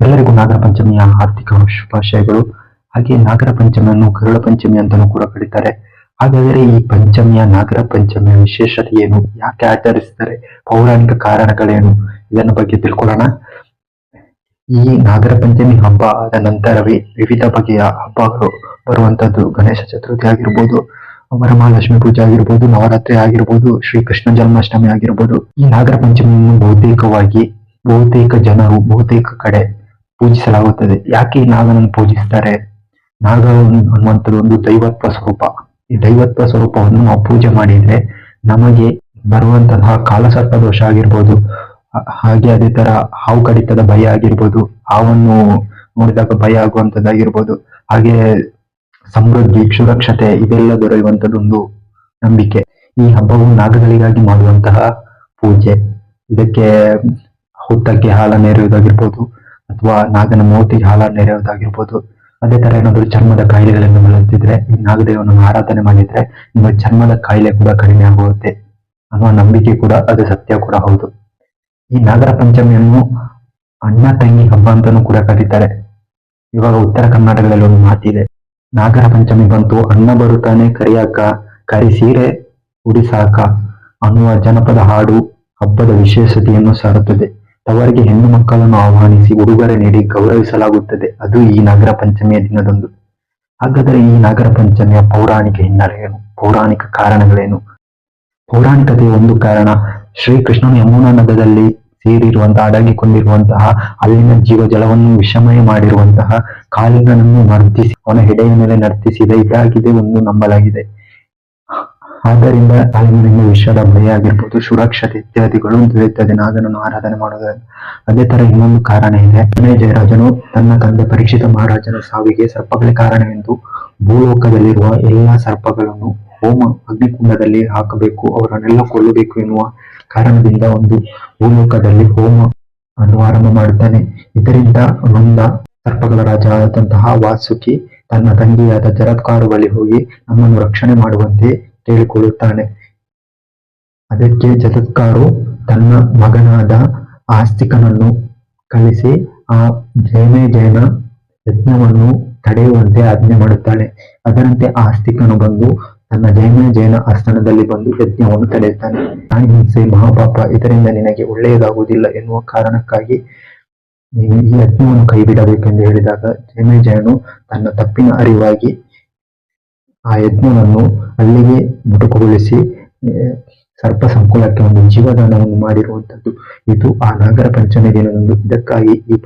ಎಲ್ಲರಿಗೂ ನಾಗರ ಪಂಚಮಿಯ ಆರ್ಥಿಕ ಶುಭಾಶಯಗಳು. ಹಾಗೆ ನಾಗರ ಪಂಚಮಿಯನ್ನು ಕರುಳ ಪಂಚಮಿ ಅಂತಾನೂ ಕೂಡ ಕರೀತಾರೆ. ಹಾಗಾದರೆ ಈ ಪಂಚಮಿಯ ನಾಗರ ಪಂಚಮಿಯ ವಿಶೇಷತೆ ಏನು? ಯಾಕೆ ಆಚರಿಸ್ತಾರೆ ಪೌರಾಣಿಕ ಕಾರಣಗಳೇನು? ಇದನ್ನ ಬಗ್ಗೆ ತಿಳ್ಕೊಳ್ಳೋಣ. ಈ ನಾಗರ ಪಂಚಮಿ ಹಬ್ಬ ಆದ ನಂತರವೇ ವಿವಿಧ ಬಗೆಯ ಹಬ್ಬಗಳು ಬರುವಂತದ್ದು ಗಣೇಶ ಚತುರ್ಥಿ ಆಗಿರ್ಬೋದು, ವರಮಹಾಲಕ್ಷ್ಮಿ ಪೂಜೆ ಆಗಿರ್ಬೋದು, ನವರಾತ್ರಿ ಆಗಿರ್ಬೋದು ಶ್ರೀ ಕೃಷ್ಣ ಜನ್ಮಾಷ್ಟಮಿ ಆಗಿರ್ಬೋದು. ಈ ನಾಗರ ಪಂಚಮಿಯನ್ನು ಬಹುತೇಕವಾಗಿ, ಬಹುತೇಕ ಜನರು, ಬಹುತೇಕ ಕಡೆ ಪೂಜಿಸಲಾಗುತ್ತದೆ. ಯಾಕೆ ನಾಗನನ್ನು ಪೂಜಿಸ್ತಾರೆ ನಾಗ ಅನ್ನುವಂಥದ್ದು ಒಂದು ದೈವತ್ವ ಸ್ವರೂಪ. ಈ ದೈವತ್ವ ಸ್ವರೂಪವನ್ನು ನಾವು ಪೂಜೆ ಮಾಡಿದ್ರೆ ನಮಗೆ ಬರುವಂತಹ ಕಾಲಸರ್ಪ ದೋಷ ಆಗಿರ್ಬೋದು ಹಾಗೆ ಅದೇ ತರ ಹಾವು ಕಡಿತದ ಭಯ ಆಗಿರ್ಬೋದು, ಹಾವನ್ನು ನೋಡಿದಾಗ ಭಯ ಆಗುವಂತದ್ದಾಗಿರ್ಬೋದು ಹಾಗೆ ಸಮೃದ್ಧಿ, ಸುರಕ್ಷತೆ ಇದೆಲ್ಲ ದೊರೆಯುವಂತದ್ದೊಂದು ನಂಬಿಕೆ. ಈ ಹಬ್ಬವು ನಾಗಗಳಿಗಾಗಿ ಮಾಡುವಂತಹ ಪೂಜೆ. ಇದಕ್ಕೆ ಹುತ್ತಕ್ಕೆ ಹಾಲನ್ನು ಎರೆಯುವುದಾಗಿರ್ಬೋದು ಅಥವಾ ನಾಗನ ಮೂರ್ತಿ ಹಾಲ ನೆರೆಯೋದಾಗಿರ್ಬೋದು ಅದೇ ತರ ಏನಾದ್ರು ಚರ್ಮದ ಕಾಯಿಲೆಗಳನ್ನು ಬಳಲ್ತಿದ್ರೆ ಈ ನಾಗದೇವನನ್ನು ಆರಾಧನೆ ಮಾಡಿದ್ರೆ ನಿಮ್ಮ ಚರ್ಮದ ಕಾಯಿಲೆ ಕೂಡ ಕಡಿಮೆ ಆಗುತ್ತೆ ಅನ್ನುವ ನಂಬಿಕೆ ಕೂಡ, ಅದು ಸತ್ಯ ಕೂಡ ಹೌದು. ಈ ನಾಗರ ಪಂಚಮಿಯನ್ನು ಅಣ್ಣ ತಂಗಿ ಹಬ್ಬ ಅಂತಾನೂ ಕೂಡ ಕರೀತಾರೆ. ಇವಾಗ ಉತ್ತರ ಕರ್ನಾಟಕದಲ್ಲಿ ಒಂದು ಮಾತಿದೆ. ನಾಗರ ಪಂಚಮಿ ಬಂತು ಅಣ್ಣ ಬರುತ್ತಾನೆ, ಕರಿಯಾಕ ಕರಿ ಸೀರೆ ಉಡಿಸಾಕ ಅನ್ನುವ ಜನಪದ ಹಾಡು ಹಬ್ಬದ ವಿಶೇಷತೆಯನ್ನು ಸಾರುತ್ತದೆ. ತವರಿಗೆ ಹೆಣ್ಣು ಮಕ್ಕಳನ್ನು ಆಹ್ವಾನಿಸಿ ಉಡುಗೊರೆ ನೀಡಿ ಗೌರವಿಸಲಾಗುತ್ತದೆ. ಅದು ಈ ನಾಗರ ಪಂಚಮಿಯ ದಿನದಂದು. ಹಾಗಾದರೆ ಈ ನಾಗರ ಪಂಚಮಿಯ ಪೌರಾಣಿಕ ಹಿನ್ನೆಲೆಯೇನು ಪೌರಾಣಿಕ ಕಾರಣಗಳೇನು? ಪೌರಾಣಿಕತೆಯ ಒಂದು ಕಾರಣ. ಶ್ರೀಕೃಷ್ಣನು ಯಮುನಾ ನದದಲ್ಲಿ ಸೇರಿರುವಂತಹ, ಅಡಗಿಕೊಂಡಿರುವಂತಹ, ಅಲ್ಲಿನ ಜೀವ ಜಲವನ್ನು ವಿಷಮಯ ಮಾಡಿರುವಂತಹ ಕಾಲಿಂಗನನ್ನು ನರ್ತಿಸಿ ಅವನ ಹೆಡೆಯ ಮೇಲೆ ನರ್ತಿಸಿದ ಇದಾಗಿದೆ ಒಂದು ನಂಬಲಾಗಿದೆ. ಆದ್ದರಿಂದ ಕಾಲಿಂಗನಿಂದ ವಿಶ್ವದ ಭಯ ಆಗಿರ್ಬೋದು ಸುರಕ್ಷತೆ ಇತ್ಯಾದಿಗಳು ದೊರೆಯುತ್ತದೆ ನಾಗನನ್ನು ಆರಾಧನೆ ಮಾಡೋದ್ರಿಂದ ಅದೇ ತರ ಇನ್ನೊಂದು ಕಾರಣ ಇದೆ. ವಿನಯ ಜಯರಾಜನು ತನ್ನ ತಂದೆ ಪರೀಕ್ಷಿತ ಮಹಾರಾಜನ ಸಾವಿಗೆ ಸರ್ಪಗಳೇ ಕಾರಣವೆಂದು ಭೂಲೋಕದಲ್ಲಿರುವ ಎಲ್ಲಾ ಸರ್ಪಗಳನ್ನು ಹೋಮ ಅಗ್ನಿಕುಂಡದಲ್ಲಿ ಹಾಕಬೇಕು, ಅವರನ್ನೆಲ್ಲ ಕೊಲ್ಲಬೇಕು ಎನ್ನುವ ಕಾರಣದಿಂದ ಒಂದು ಭೂಲೋಕದಲ್ಲಿ ಹೋಮ ಅನ್ನು ಆರಂಭ ಮಾಡುತ್ತಾನೆ. ಇದರಿಂದ ನೊಂದ ಸರ್ಪಗಳ ರಾಜ ಆದಂತಹ ವಾಸುಕಿ ತನ್ನ ತಂಗಿಯಾದ ಜರತ್ಕಾರು ಬಳಿ ಹೋಗಿ ನಮ್ಮನ್ನು ರಕ್ಷಣೆ ಮಾಡುವಂತೆ ಕೇಳಿಕೊಳ್ಳುತ್ತಾನೆ. ಅದಕ್ಕೆ ಜರತ್ಕಾರು ತನ್ನ ಮಗನಾದ ಆಸ್ತಿಕನನ್ನು ಕಳಿಸಿ ಆ ಜೈನೇ ಜೇನ ಯಜ್ಞವನ್ನು ತಡೆಯುವಂತೆ ಆಜ್ಞೆ ಮಾಡುತ್ತಾಳೆ ಅದರಂತೆ ಆಸ್ತಿಕನು ಬಂದು ತನ್ನ ಜೈನ ಜೈನ ಆಸ್ಥಾನದಲ್ಲಿ ಬಂದು ಯಜ್ಞವನ್ನು ತಡೆಯುತ್ತಾನೆ. ಹಿಂಸೆ, ಮಹಾಪಾಪ ಇದರಿಂದ ನಿನಗೆ ಒಳ್ಳೆಯದಾಗುವುದಿಲ್ಲ ಎನ್ನುವ ಕಾರಣಕ್ಕಾಗಿ ನೀನು ಈ ಯಜ್ಞವನ್ನು ಕೈಬಿಡಬೇಕೆಂದು ಹೇಳಿದಾಗ ಜಯಮೇಜಯನು ಜಯನು ತನ್ನ ತಪ್ಪಿನ ಅರಿವಾಗಿ ಆ ಯಜ್ಞವನ್ನು ಅಲ್ಲಿಗೆ ಮುಟುಕುಗೊಳಿಸಿ ಸರ್ಪ ಸಂಕುಲಕ್ಕೆ ಒಂದು ಜೀವದಾನವನ್ನು ಮಾಡಿರುವಂತದ್ದು ಇದು ಆ ನಾಗರ ಪಂಚಮಿ ದಿನದಂದು. ಇದಕ್ಕಾಗಿ ಈ